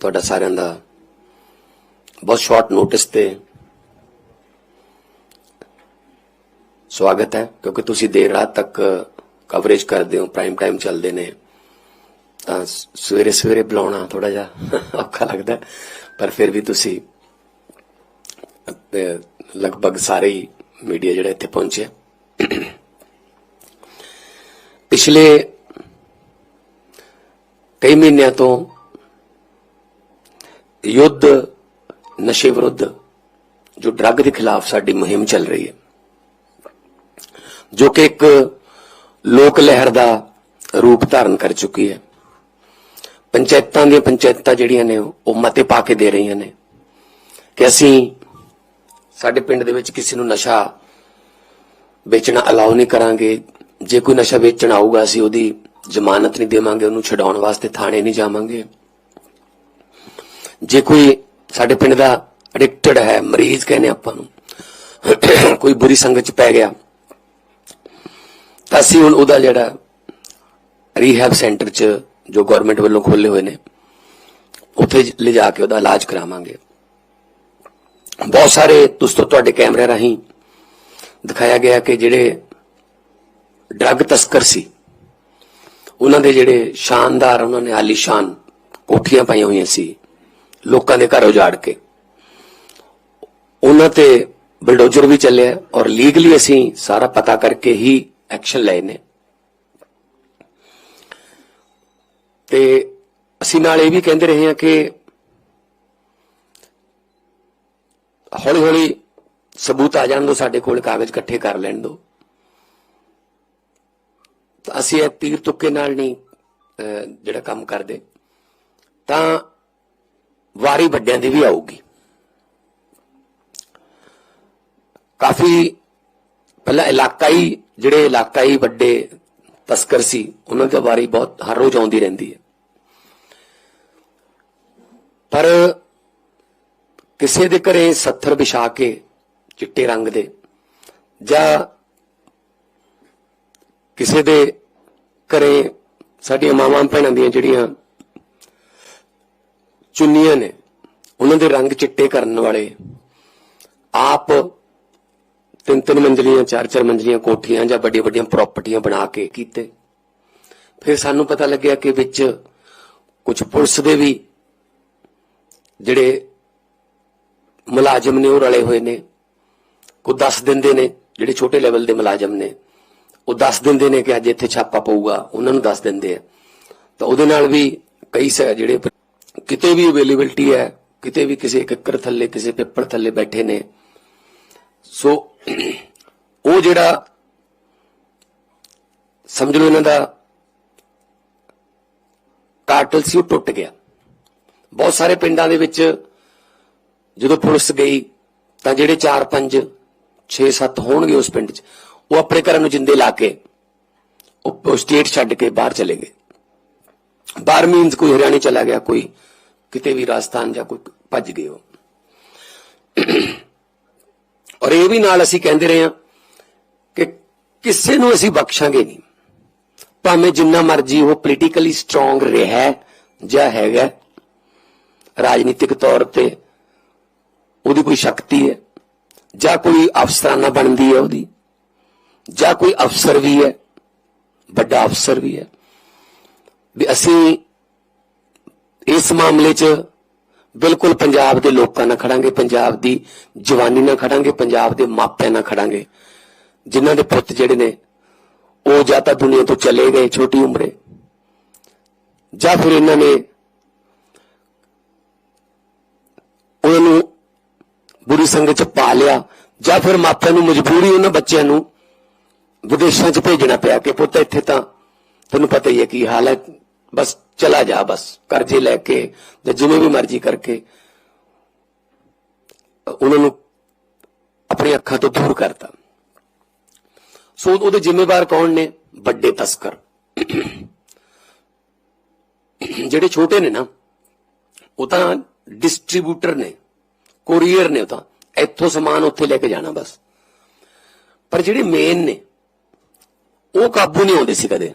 ਤੁਹਾਡਾ ਸਾਰਿਆਂ ਦਾ ਬਹੁਤ ਸ਼ਾਰਟ ਨੋਟਿਸ ਤੇ ਸਵਾਗਤ ਹੈ, ਕਿਉਂਕਿ ਤੁਸੀਂ ਦੇਰ ਰਾਤ ਤੱਕ ਕਵਰੇਜ ਕਰਦੇ ਹੋ ਪ੍ਰਾਈਮ ਟਾਈਮ ਚੱਲਦੇ ਨੇ। ਤਾਂ ਸਵੇਰੇ ਸਵੇਰੇ ਬੁਲਾਉਣਾ ਥੋੜਾ ਜਿਹਾ ਔਖਾ ਲੱਗਦਾ ਪਰ ਫਿਰ ਵੀ ਤੁਸੀਂ ਲਗਭਗ ਸਾਰੇ ਹੀ ਮੀਡੀਆ ਜਿਹੜਾ ਇੱਥੇ ਪਹੁੰਚਿਆ ਪਿਛਲੇ ਕਈ ਮਹੀਨਿਆਂ ਤੋਂ ਯੁੱਧ, ਨਸ਼ੇ ਵਿਰੁੱਧ, ਜੋ ਡਰੱਗ ਦੇ ਖਿਲਾਫ ਸਾਡੀ ਮੁਹਿੰਮ ਚੱਲ ਰਹੀ ਹੈ, ਜੋ ਕਿ ਇੱਕ ਲੋਕ ਲਹਿਰ ਦਾ ਰੂਪ ਧਾਰਨ ਕਰ ਚੁੱਕੀ ਹੈ। ਪੰਚਾਇਤਾਂ ਦੀਆਂ ਪੰਚਾਇਤਾਂ ਜਿਹੜੀਆਂ ਨੇ, ਉਹ ਮਤੇ ਪਾ ਕੇ ਦੇ ਰਹੀਆਂ ਨੇ ਕਿ ਅਸੀਂ ਸਾਡੇ ਪਿੰਡ ਦੇ ਵਿੱਚ ਕਿਸੇ ਨੂੰ ਨਸ਼ਾ ਵੇਚਣਾ ਅਲਾਉ ਨਹੀਂ ਕਰਾਂਗੇ। ਜੇ ਕੋਈ ਨਸ਼ਾ ਵੇਚਣ ਆਊਗਾ, ਅਸੀਂ ਉਹਦੀ ਜ਼ਮਾਨਤ ਨਹੀਂ ਦੇਵਾਂਗੇ, ਉਹਨੂੰ ਛਡਾਉਣ ਵਾਸਤੇ ਥਾਣੇ ਨਹੀਂ ਜਾਵਾਂਗੇ। ਜੇ ਕੋਈ ਸਾਡੇ ਪਿੰਡ ਦਾ ਐਡਿਕਟਡ ਹੈ, ਮਰੀਜ਼ ਕਹਿੰਦੇ ਆਪਾਂ ਨੂੰ, ਕੋਈ ਬੁਰੀ ਸੰਗਤ ਚ ਪੈ ਗਿਆ, ਤਾਂ ਅਸੀਂ ਹੁਣ ਉਹਦਾ ਜਿਹੜਾ ਰੀਹੈਬ ਸੈਂਟਰ ਚ ਜੋ ਗਵਰਨਮੈਂਟ ਵੱਲੋਂ ਖੋਲੇ ਹੋਏ ਨੇ, ਉੱਥੇ ਲਿਜਾ ਕੇ ਉਹਦਾ ਇਲਾਜ ਕਰਾਵਾਂਗੇ। ਬਹੁਤ ਸਾਰੇ ਦੋਸਤੋ, ਤੁਹਾਡੇ ਕੈਮਰੇ ਰਾਹੀਂ ਦਿਖਾਇਆ ਗਿਆ ਕਿ ਜਿਹੜੇ ਡਰੱਗ ਤਸਕਰ ਸੀ, ਉਹਨਾਂ ਦੇ ਜਿਹੜੇ ਸ਼ਾਨਦਾਰ, ਉਹਨਾਂ ਨੇ ਆਲੀਸ਼ਾਨ ਕੋਠੀਆਂ ਪਾਈਆਂ ਹੋਈਆਂ ਸੀ। ਲੋਕਾਂ ਦੇ ਘਰ ਉਜਾੜ ਕੇ। ਉਹਨਾਂ ਤੇ ਬਲਡੋਜ਼ਰ ਵੀ ਚੱਲਿਆ ਔਰ ਲੀਗਲੀ ਅਸੀਂ ਸਾਰਾ ਪਤਾ ਕਰਕੇ ਹੀ ਐਕਸ਼ਨ ਲਏ ਨੇ। ਤੇ ਅਸੀਂ ਨਾਲ ਇਹ ਵੀ ਕਹਿੰਦੇ ਰਹੇ ਹਾਂ ਕਿ ਹੌਲੀ ਹੌਲੀ ਸਬੂਤ ਆ ਜਾਣ ਦੋ ਸਾਡੇ ਕੋਲ ਕਾਗਜ਼ ਇਕੱਠੇ ਕਰ ਲੈਣ ਦੋ। ਤਾਂ ਅਸੀਂ ਇਹ ਤੀਰ ਤੁੱਕੇ ਨਾਲ ਨਹੀਂ ਅਹ, ਜਿਹੜਾ ਕੰਮ ਕਰਦੇ। ਤਾਂ ਵਾਰੀ ਵੱਡਿਆਂ ਦੀ ਵੀ ਆਊਗੀ। ਕਾਫੀ ਪਹਿਲਾਂ ਇਲਾਕਾਈ, ਜਿਹੜੇ ਇਲਾਕਾਈ ਵੱਡੇ ਤਸਕਰ ਸੀ, ਉਹਨਾਂ ਦੀ ਵਾਰੀ ਬਹੁਤ ਹਰ ਰੋਜ਼ ਆਉਂਦੀ ਰਹਿੰਦੀ ਹੈ। ਪਰ ਕਿਸੇ ਦੇ ਘਰੇ ਸੱਥਰ ਵਿਛਾ ਕੇ ਚਿੱਟੇ ਰੰਗ ਦੇ ਜਾਂ ਕਿਸੇ ਦੇ ਘਰੇ ਸਾਡੀਆਂ ਮਾਵਾਂ ਭੈਣਾਂ ਦੀਆਂ ਜਿਹੜੀਆਂ ਚੁੰਨੀਆਂ ਨੇ, ਉਹਨਾਂ ਦੇ ਰੰਗ ਚਿੱਟੇ ਕਰਨ ਵਾਲੇ। ਆਪ ਤਿੰਨ ਤਿੰਨ ਮੰਜ਼ਲੀਆਂ, ਚਾਰ ਚਾਰ ਮੰਜ਼ਲੀਆਂ ਕੋਠੀਆਂ ਜਾਂ ਵੱਡੀਆਂ ਵੱਡੀਆਂ ਪ੍ਰਾਪਰਟੀਆਂ ਬਣਾ ਕੇ ਕੀਤੇ। ਫਿਰ ਸਾਨੂੰ ਪਤਾ ਲੱਗਿਆ ਕਿ ਵਿੱਚ ਕੁਝ ਪੁਲਿਸ ਦੇ ਵੀ ਜਿਹੜੇ ਮੁਲਾਜ਼ਮ ਨੇ ਉਹ ਰਲੇ ਹੋਏ ਨੇ। ਕੋ ਦੱਸ ਦਿੰਦੇ ਨੇ, ਜਿਹੜੇ ਛੋਟੇ ਲੈਵਲ ਦੇ ਮੁਲਾਜ਼ਮ ਨੇ। ਉਹ ਦੱਸ ਦਿੰਦੇ ਨੇ ਕਿ ਅੱਜ ਇੱਥੇ ਛਾਪਾ ਪਊਗਾ, ਉਹਨਾਂ ਨੂੰ ਦੱਸ ਦਿੰਦੇ ਆ। ਤਾਂ ਉਹਦੇ ਨਾਲ ਵੀ ਕਈ ਸ- ਜਿਹੜੇ ਕਿਤੇ ਵੀ ਅਵੇਲੇਬਿਲਟੀ ਹੈ, ਕਿਤੇ ਵੀ ਕਿਸੇ ਕੱਕਰ ਥੱਲੇ, ਕਿਸੇ ਪੇਪਰ ਥੱਲੇ ਬੈਠੇ ਨੇ। ਸੋ ਉਹ ਜਿਹੜਾ ਸਮਝ ਲਓ ਇਹਨਾਂ ਦਾ ਕਾਰਟਲ ਸੀ, ਉਹ ਟੁੱਟ ਗਿਆ। ਬਹੁਤ ਸਾਰੇ ਪਿੰਡਾਂ ਦੇ ਵਿੱਚ ਜਦੋਂ ਪੁਲਿਸ ਗਈ, ਤਾਂ ਜਿਹੜੇ 4 5 6 7 ਹੋਣਗੇ ਉਸ ਪਿੰਡ 'ਚ, ਉਹ ਆਪਣੇ ਘਰਾਂ ਨੂੰ ਜਿੰਦੇ ਲਾ ਕੇ, ਉਹ ਸਟੇਟ ਛੱਡ ਕੇ ਬਾਹਰ ਚਲੇ ਗਏ। ਬਾਹਰ ਮੀਨਸ ਕੋਈ ਹਰਿਆਣੇ ਚਲਾ ਗਿਆ, ਕੋਈ ਕਿਤੇ ਵੀ ਰਾਜਸਥਾਨ ਜਾਂ ਕੋਈ ਭੱਜ ਗਏ ਉਹ ਔਰ ਇਹ ਵੀ ਨਾਲ ਅਸੀਂ ਕਹਿੰਦੇ ਰਹੇ ਹਾਂ ਕਿ ਕਿਸੇ ਨੂੰ ਅਸੀਂ ਬਖਸ਼ਾਂਗੇ ਨਹੀਂ। ਭਾਵੇਂ ਜਿੰਨਾ ਮਰਜ਼ੀ ਉਹ ਪੋਲੀਟੀਕਲੀ ਸਟਰੋਂਗ ਰਿਹਾ ਜਾਂ ਹੈਗਾ ਰਾਜਨੀਤਿਕ ਤੌਰ ਤੇ ਉਹਦੀ ਕੋਈ ਸ਼ਕਤੀ ਹੈ, ਜਾਂ ਕੋਈ ਅਫਸਰਾਨਾ ਬਣਦੀ ਹੈ ਉਹਦੀ, ਜਾਂ ਕੋਈ ਅਫਸਰ ਵੀ ਹੈ, ਵੱਡਾ ਅਫਸਰ ਵੀ ਹੈ। ਵੀ ਅਸੀਂ ਇਸ ਮਾਮਲੇ 'ਚ ਬਿਲਕੁਲ ਪੰਜਾਬ ਦੇ ਲੋਕਾਂ ਨਾਲ ਖੜਾਂਗੇ, ਪੰਜਾਬ ਦੀ ਜਵਾਨੀ ਨਾਲ ਖੜਾਂਗੇ, ਪੰਜਾਬ ਦੇ ਮਾਪਿਆਂ ਨਾਲ ਖੜਾਂਗੇ। ਜਿਨ੍ਹਾਂ ਦੇ ਪੁੱਤ ਜਿਹੜੇ ਨੇ, ਉਹ ਜਾਂ ਤਾਂ ਦੁਨੀਆ ਤੋਂ ਚਲੇ ਗਏ ਛੋਟੀ ਉਮਰੇ, ਜਾਂ ਫਿਰ ਇਹਨਾਂ ਨੇ ਉਹਨਾਂ ਨੂੰ ਬੁਰੀ ਸੰਗਤ ਚ ਪਾ ਲਿਆ, ਜਾਂ ਫਿਰ ਮਾਪਿਆਂ ਨੂੰ ਮਜਬੂਰੀ ਉਹਨਾਂ ਬੱਚਿਆਂ ਨੂੰ ਵਿਦੇਸ਼ਾਂ ਚ ਭੇਜਣਾ ਪਿਆ ਕਿ ਪੁੱਤ ਇੱਥੇ ਤਾਂ ਤੁਹਾਨੂੰ ਪਤਾ ਹੀ ਹੈ ਕੀ ਹਾਲ ਹੈ ਬਸ ਚਲਾ ਜਾ ਬਸ ਕਰਜ਼ੇ ਲੈ ਕੇ ਜਾਂ ਜਿਵੇਂ ਵੀ ਮਰਜ਼ੀ ਕਰਕੇ। ਉਹਨਾਂ ਨੂੰ ਆਪਣੀ ਅੱਖਾਂ ਤੋਂ ਦੂਰ ਕਰਤਾ। ਸੋ ਉਹਦੇ ਜ਼ਿੰਮੇਵਾਰ ਕੌਣ ਨੇ? ਵੱਡੇ ਤਸਕਰ। ਜਿਹੜੇ ਛੋਟੇ ਨੇ ਨਾ, ਉਹ ਤਾਂ ਡਿਸਟ੍ਰੀਬਿਊਟਰ ਨੇ, ਕੋਰੀਅਰ ਨੇ ਉਹ ਤਾਂ। ਇੱਥੋਂ ਸਮਾਨ ਉੱਥੇ ਲੈ ਕੇ ਜਾਣਾ ਬਸ। ਪਰ ਜਿਹੜੇ ਮੇਨ ਨੇ, ਉਹ ਕਾਬੂ ਨਹੀਂ ਆਉਂਦੇ ਸੀ ਕਦੇ।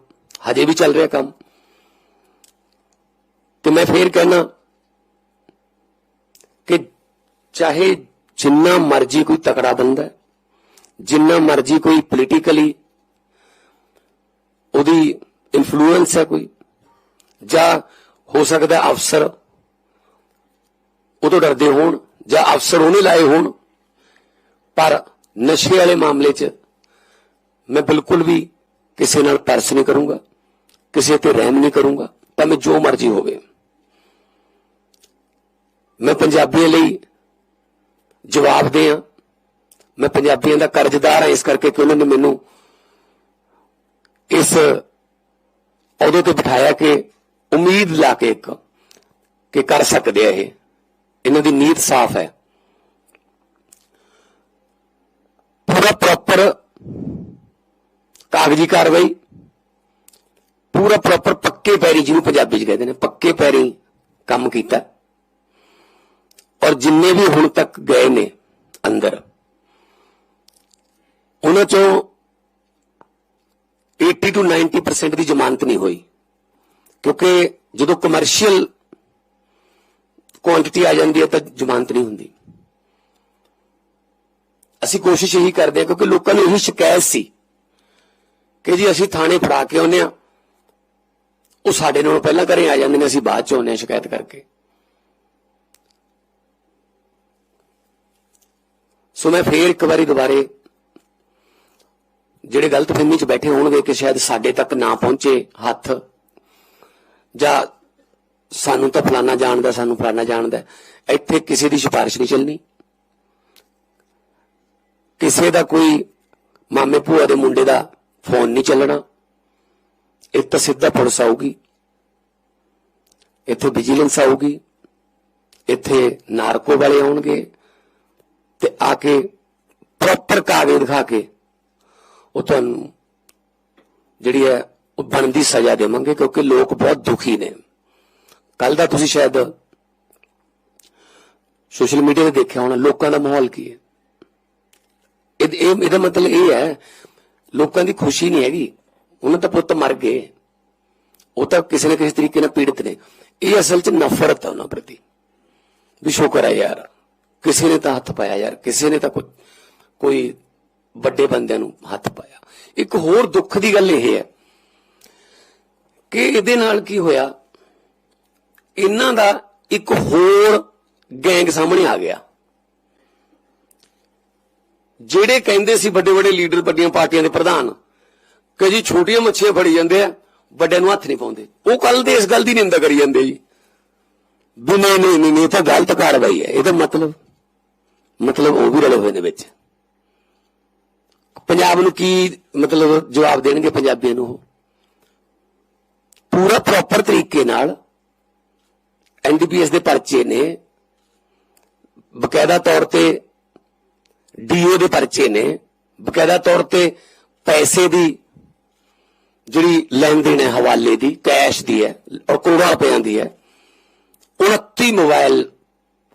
ਹਜੇ ਵੀ ਚੱਲ ਰਿਹਾ ਕੰਮ। ਤੇ ਮੈਂ ਫੇਰ ਕਹਿਣਾ ਕਿ ਚਾਹੇ ਜਿੰਨਾ ਮਰਜ਼ੀ ਕੋਈ ਤਕੜਾ ਬੰਦਾ ਜਿੰਨਾ ਮਰਜ਼ੀ ਕੋਈ ਪੋਲੀਟੀਕਲੀ ਉਹਦੀ ਇਨਫਲੂਐਂਸ ਹੈ ਕੋਈ, ਜਾਂ ਹੋ ਸਕਦਾ ਅਫਸਰ ਉਹ ਤੋਂ ਡਰਦੇ ਹੋਣ, ਜਾਂ ਅਫਸਰ ਉਹਨੇ ਲਾਏ ਹੋਣ, ਪਰ ਨਸ਼ੇ ਵਾਲੇ ਮਾਮਲੇ 'ਚ ਮੈਂ ਬਿਲਕੁਲ ਵੀ ਕਿਸੇ ਨਾਲ ਤਰਸ ਨਹੀਂ ਕਰੂੰਗਾ। ਕਿਸੇ ਤੇ ਰਹਿਮ ਨਹੀਂ ਕਰੂੰਗਾ ਭਾਵੇਂ ਜੋ ਮਰਜ਼ੀ ਹੋਵੇ। ਮੈਂ ਪੰਜਾਬੀਆਂ ਲਈ ਜਵਾਬ ਦੇ ਆ ਮੈਂ ਪੰਜਾਬੀਆਂ ਦਾ ਕਰਜ਼ਦਾਰ ਹਾਂ, ਇਸ ਕਰਕੇ ਕਿ ਉਹਨਾਂ ਨੇ ਮੈਨੂੰ ਇਸ ਅਹੁਦੇ ਤੇ ਬਿਠਾਇਆ ਕਿ ਉਮੀਦ ਲਾ ਕੇ ਇੱਕ, ਕਿ ਕਰ ਸਕਦੇ ਆ ਇਹ। ਇਹਨਾਂ ਦੀ ਨੀਤ ਸਾਫ਼ ਹੈ। ਪੂਰਾ ਪ੍ਰੋਪਰ ਕਾਗਜ਼ੀ ਕਾਰਵਾਈ ਪੂਰਾ ਪ੍ਰੋਪਰ ਪੱਕੇ ਪੈਰੀ ਜਿਹਨੂੰ ਪੰਜਾਬੀ ਚ ਕਹਿੰਦੇ ਨੇ, ਪੱਕੇ ਪੈਰੀ ਕੰਮ ਕੀਤਾ। ਔਰ ਜਿੰਨੇ ਵੀ ਹੁਣ ਤੱਕ ਗਏ ਨੇ ਅੰਦਰ, ਉਹਨਾਂ ਚੋਂ 80 ਤੋਂ 90% ਦੀ ਜ਼ਮਾਨਤ ਨਹੀਂ ਹੋਈ। ਕਿਉਂਕਿ ਜਦੋਂ ਕਮਰਸ਼ੀਅਲ ਕੁਆਂਟੀਟੀ ਆ ਜਾਂਦੀ ਹੈ ਤਾਂ ਜ਼ਮਾਨਤ ਨਹੀਂ ਹੁੰਦੀ। ਅਸੀਂ ਕੋਸ਼ਿਸ਼ ਇਹੀ ਕਰਦੇ ਹਾਂ ਕਿਉਂਕਿ ਲੋਕਾਂ ਨੂੰ ਇਹੀ ਸ਼ਿਕਾਇਤ ਸੀ ਕਿ ਜੀ ਅਸੀਂ ਥਾਣੇ ਫੜਾ ਕੇ ਆਉਂਦੇ ਆ ਉਹ ਸਾਡੇ ਨਾਲੋਂ ਪਹਿਲਾਂ ਘਰੇ ਆ ਜਾਂਦੇ ਨੇ ਅਸੀਂ ਬਾਅਦ ਚ ਆਉਂਦੇ ਆ ਸ਼ਿਕਾਇਤ ਕਰਕੇ। ਸੋ ਮੈਂ ਫੇਰ ਇੱਕ ਵਾਰੀ ਦੁਬਾਰੇ ਜਿਹੜੇ ਗਲਤ ਫਹਿਮੀ ਚ ਬੈਠੇ ਹੋਣਗੇ ਕਿ ਸ਼ਾਇਦ ਸਾਡੇ ਤੱਕ ਨਾ ਪਹੁੰਚੇ ਹੱਥ, ਜਾਂ ਸਾਨੂੰ ਤਾਂ ਫਲਾਨਾ ਜਾਣਦਾ, ਸਾਨੂੰ ਫਲਾਨਾ ਜਾਣਦਾ ਇੱਥੇ ਕਿਸੇ ਦੀ ਸਿਫਾਰਿਸ਼ ਨਹੀਂ ਚੱਲਣੀ। ਕਿਸੇ ਦਾ ਕੋਈ ਮਾਮੇ ਭੂਆ ਦੇ ਮੁੰਡੇ ਦਾ ਫੋਨ ਨਹੀਂ ਚੱਲਣਾ। ਇੱਕ ਤਾਂ ਸਿੱਧਾ ਪੁਲਿਸ ਆਊਗੀ। ਇੱਥੇ ਵਿਜੀਲੈਂਸ ਆਊਗੀ। ਇੱਥੇ ਨਾਰਕੋ ਵਾਲੇ ਆਉਣਗੇ ਤੇ ਆ ਕੇ ਪ੍ਰੋਪਰ ਕਾਗਜ਼ ਦਿਖਾ ਕੇ ਉਹ ਤੁਹਾਨੂੰ ਜਿਹੜੀ ਹੈ ਉਹ ਬਣਦੀ ਸਜ਼ਾ ਦੇਵਾਂਗੇ ਕਿਉਂਕਿ ਲੋਕ ਬਹੁਤ ਦੁਖੀ ਨੇ। ਕੱਲ ਦਾ ਤੁਸੀਂ ਸ਼ਾਇਦ ਸੋਸ਼ਲ ਮੀਡੀਆ ਤੇ ਦੇਖਿਆ ਹੋਣਾ, ਲੋਕਾਂ ਦਾ ਮਾਹੌਲ ਕੀ ਹੈ? ਇਹ ਇਹਦਾ ਮਤਲਬ ਇਹ ਹੈ, ਲੋਕਾਂ ਦੀ ਖੁਸ਼ੀ ਨਹੀਂ ਹੈਗੀ। ਉਹਨਾਂ ਤਾਂ ਪੁੱਤ ਮਰ ਗਏ। ਉਹ ਤਾਂ ਕਿਸੇ ਨਾ ਕਿਸੇ ਤਰੀਕੇ ਨਾਲ ਪੀੜਤ ਨੇ। ਇਹ ਅਸਲ 'ਚ ਨਫ਼ਰਤ ਹੈ ਉਹਨਾਂ ਪ੍ਰਤੀ। ਵੀ ਸ਼ੁਕਰ ਹੈ ਯਾਰ। ਕਿਸੇ ਨੇ ਤਾਂ ਹੱਥ ਪਾਇਆ ਯਾਰ। ਕਿਸੇ ਨੇ ਤਾਂ ਕੋਈ ਕੋਈ ਵੱਡੇ ਬੰਦਿਆਂ ਨੂੰ ਹੱਥ ਪਾਇਆ। ਇੱਕ ਹੋਰ ਦੁੱਖ ਦੀ ਗੱਲ ਇਹ ਹੈ ਕਿ ਇਹਦੇ ਨਾਲ ਕੀ ਹੋਇਆ? ਇਹਨਾਂ ਦਾ ਇੱਕ ਹੋਰ ਗੈਂਗ ਸਾਹਮਣੇ ਆ ਗਿਆ। ਜਿਹੜੇ ਕਹਿੰਦੇ ਸੀ ਵੱਡੇ ਵੱਡੇ ਲੀਡਰ ਵੱਡੀਆਂ ਪਾਰਟੀਆਂ ਦੇ ਪ੍ਰਧਾਨ ਕਿ ਜੀ ਛੋਟੀਆਂ ਮੱਛੀਆਂ ਫੜੀ ਜਾਂਦੇ ਆ, ਵੱਡਿਆਂ ਨੂੰ ਹੱਥ ਨਹੀਂ ਪਾਉਂਦੇ। ਉਹ ਕੱਲ ਦੇ ਇਸ ਗੱਲ ਦੀ ਨਿੰਦਾ ਕਰੀ ਜਾਂਦੇ ਜੀ। ਵੀ ਨਹੀਂ ਨਹੀਂ ਨਹੀਂ ਇਹ ਤਾਂ ਗਲਤ ਕਾਰਵਾਈ ਹੈ। ਇਹਦਾ ਮਤਲਬ ਮਤਲਬ ਉਹ ਵੀ ਰਲੇ ਹੋਏ ਨੇ ਵਿੱਚ। ਪੰਜਾਬ ਨੂੰ ਕੀ ਮਤਲਬ ਜਵਾਬ ਦੇਣਗੇ ਪੰਜਾਬੀਆਂ ਨੂੰ ਉਹ? ਪੂਰਾ ਪ੍ਰੋਪਰ ਤਰੀਕੇ ਨਾਲ ਐਨਡੀਪੀਐਸ ਦੇ ਪਰਚੇ ਨੇ। ਬਕਾਇਦਾ ਤੌਰ ਤੇ ਡੀਓ ਦੇ ਪਰਚੇ ਨੇ। ਬਕਾਇਦਾ ਤੌਰ ਤੇ ਪੈਸੇ ਦੀ ਜਿਹੜੀ ਲੈਣ ਦੇਣ ਹੈ ਹਵਾਲੇ ਦੀ, ਕੈਸ਼ ਦੀ ਹੈ ਔਰ ਕਰੋੜਾਂ ਰੁਪਈਆਂ ਦੀ ਹੈ 29 ਮੋਬਾਈਲ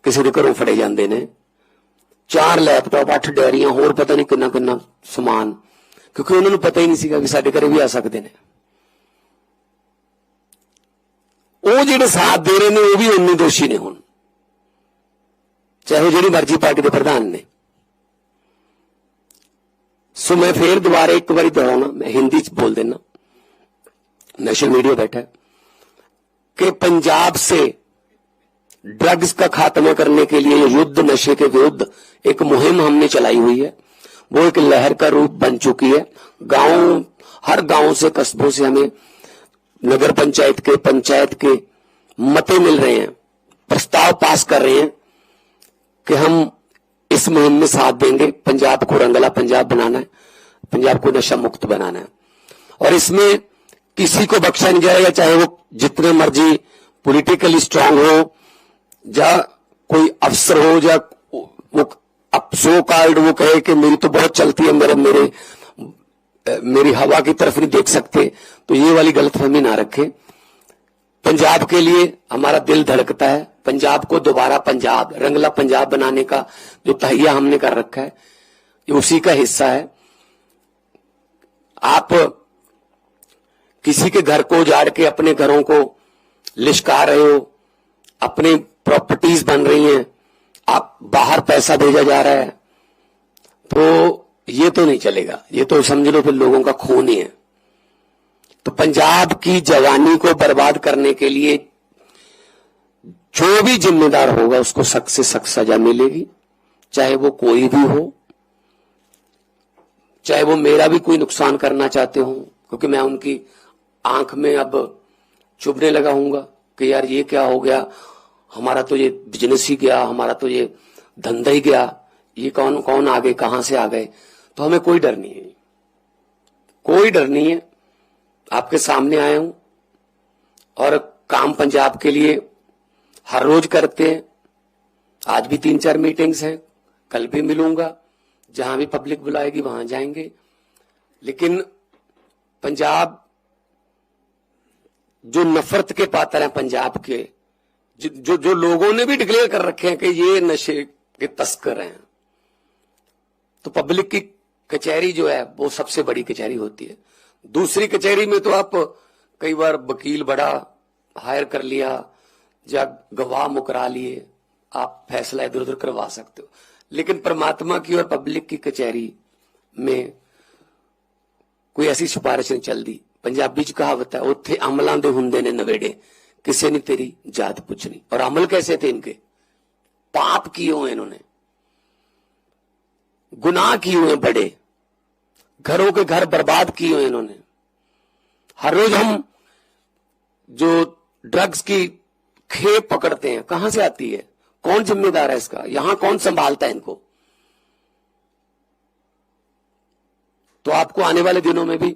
ਕਿਸੇ ਦੇ ਘਰੋਂ ਫੜੇ ਜਾਂਦੇ ਨੇ। ਚਾਰ ਲੈਪਟਾਪ, ਅੱਠ ਡੈਰੀਆਂ, ਹੋਰ ਪਤਾ ਨਹੀਂ ਕਿੰਨਾ ਕਿੰਨਾ ਸਮਾਨ, ਕਿਉਂਕਿ ਉਹਨਾਂ ਨੂੰ ਪਤਾ ਹੀ ਨਹੀਂ ਸੀਗਾ ਕਿ ਸਾਡੇ ਘਰੇ ਵੀ ਆ ਸਕਦੇ ਨੇ। ਉਹ ਜਿਹੜੇ ਸਾਥ ਦੇ ਰਹੇ ਨੇ, ਉਹ ਵੀ ਉਨੇ ਦੋਸ਼ੀ ਨੇ ਹੁਣ। ਚਾਹੇ ਜਿਹੜੀ ਮਰਜ਼ੀ ਪਾਰਟੀ ਦੇ ਪ੍ਰਧਾਨ ਨੇ। ਸੋ ਮੈਂ ਫੇਰ ਦੁਬਾਰਾ ਇੱਕ ਵਾਰੀ ਦੁਹਰਾਉਣਾ, ਮੈਂ ਹਿੰਦੀ ਚ ਬੋਲ ਦੇਣਾ नेशनल मीडिया बैठा है, कि पंजाब से ड्रग्स का खात्मा करने के लिए युद्ध, नशे के विरुद्ध एक मुहिम हमने चलाई हुई है। वो एक लहर का रूप बन चुकी है। गाँव, हर गाँव से कस्बों से हमें नगर पंचायत के पंचायत के मते मिल रहे हैं, प्रस्ताव पास कर रहे हैं कि हम इस मुहिम में साथ देंगे। पंजाब को रंगला, पंजाब बनाना है, पंजाब को नशा मुक्त बनाना है। और इसमें किसी को बख्शा नहीं जाएगा चाहे वो जितने मर्ज़ी पॉलिटिकली स्ट्रांग हो, या कोई अफसर हो, या वो सो कार्ड वो कहे कि मेरी तो बहुत चलती है अंदर मेरे मेरी हवा की तरफ़ नहीं देख सकते। तो ये वाली गलतफहमी ना रखे। पंजाब के लिए हमारा दिल धड़कता है। पंजाब को दोबारा पंजाब, रंगला पंजाब बनाने का जो तहिया हमने कर रखा है, ये उसी का हिस्सा है। आप किसी के घर को उजाड़ के अपने घरों को लिशका रहे हो, अपनी प्रॉपर्टीज़ बन रही हैं, आप बाहर पैसा भेजा जा रहा है तो ये तो नहीं चलेगा। ये तो समझ लो फिर लोगों का खून ही है। तो पंजाब की जवानी को बर्बाद करने के लिए जो भी जिम्मेदार होगा उसको सख्त से सख्त सजा मिलेगी, चाहे वो कोई भी हो, चाहे वो मेरा भी कोई नुकसान करना चाहते हो, क्योंकि मैं उनकी आँख में अब चुभने लगा हूँगा कि यार ये क्या हो गया? हमारा तो ये बिज़नेस ही गया, हमारा तो ये धंधा ही गया। ये कौन कौन आ गए कहाँ से आ गए? तो हमें कोई डर नहीं है। कोई डर नहीं है। आपके सामने आया हूँ। और काम पंजाब के लिए हर रोज करते हैं। आज भी तीन चार मीटिंग्स हैं। कल भी मिलूँगा। जहाँ भी पब्लिक बुलाएगी, वहाँ जाएँगे। लेकिन पंजाब जो नफरत के पात्र हैं पंजाब के, जो जो लोगों ने भी डिक्लेयर कर रखे हैं कि ये नशे के तस्कर हैं। तो पब्लिक की कचहरी जो है, वो सबसे बड़ी कचहरी होती है। दूसरी कचहरी में तो आप कई बार वकील बड़ा हायर कर लिया, या गवाह मुकरा लिए, आप फैसला इधर उधर करवा सकते हो। लेकिन परमात्मा की और पब्लिक की कचहरी में कोई ऐसी सिफारिश नहीं चल दी। ਪੰਜਾਬੀ ਚ ਕਹਾਵਤ ਹੈ ਉੱਥੇ ਅਮਲਾਂ ਦੇ ਹੁੰਦੇ ਨੇ ਨਵੇੜੇ ਕਿਸੇ ਨੇ ਤੇਰੀ ਜਾਤ ਪੁੱਛਣੀ ਔਰ ਅਮਲ कैसे थे इनके पाप किए हुए इन्होंने गुनाह किए हुए बड़े घरों के घर बर्बाद किए हुए इन्होंने हर रोज हम जो ड्रग्स की खेप पकड़ते हैं कहां से आती है कौन जिम्मेदार है इसका यहां कौन संभालता है इनको तो आपको आने वाले दिनों में भी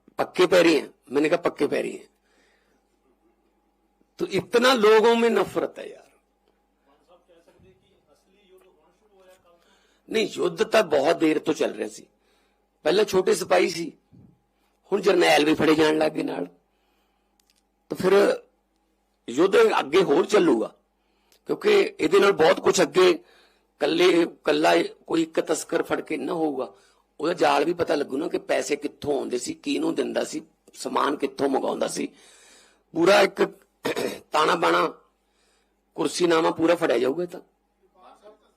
पक्के पैरी हैं मैंने कहा पक्के पैरी हैं तो इतना लोगों में नफरत है यार ਨਹੀਂ ਯੁੱਧ ਤਾਂ ਬਹੁਤ ਦੇਰ ਤੋਂ ਚੱਲ ਰਿਹਾ ਸੀ ਪਹਿਲਾਂ ਛੋਟੇ ਸਿਪਾਹੀ ਸੀ ਹੁਣ ਜਰਨੈਲ ਵੀ ਫੜੇ ਜਾਣ ਲੱਗੇ ਨਾਲ ਤਾਂ ਫਿਰ ਯੁੱਧ ਅੱਗੇ ਹੋਰ ਚੱਲੂਗਾ ਕਿਉਂਕਿ ਇਹਦੇ ਨਾਲ ਬਹੁਤ ਕੁਝ ਅੱਗੇ ਕੱਲੇ ਕੱਲਾ ਕੋਈ ਇੱਕ ਤਸਕਰ ਫੜ ਕੇ ਨਾ ਹੋਊਗਾ ਉਹਦਾ ਜਾਲ ਵੀ ਪਤਾ ਲੱਗੂ ਨਾ ਕਿ ਪੈਸੇ ਕਿੱਥੋਂ ਆਉਂਦੇ ਸੀ, ਕਿਹਨੂੰ ਦਿੰਦਾ ਸੀ, ਸਮਾਨ ਕਿੱਥੋਂ ਮੰਗਾਉਂਦਾ ਸੀ। ਪੂਰਾ ਇੱਕ ਤਾਣਾ ਬਾਣਾ ਕੁਰਸੀ ਨਾਮਾ ਪੂਰਾ ਫੜਿਆ ਜਾਊਗਾ ਤਾਂ।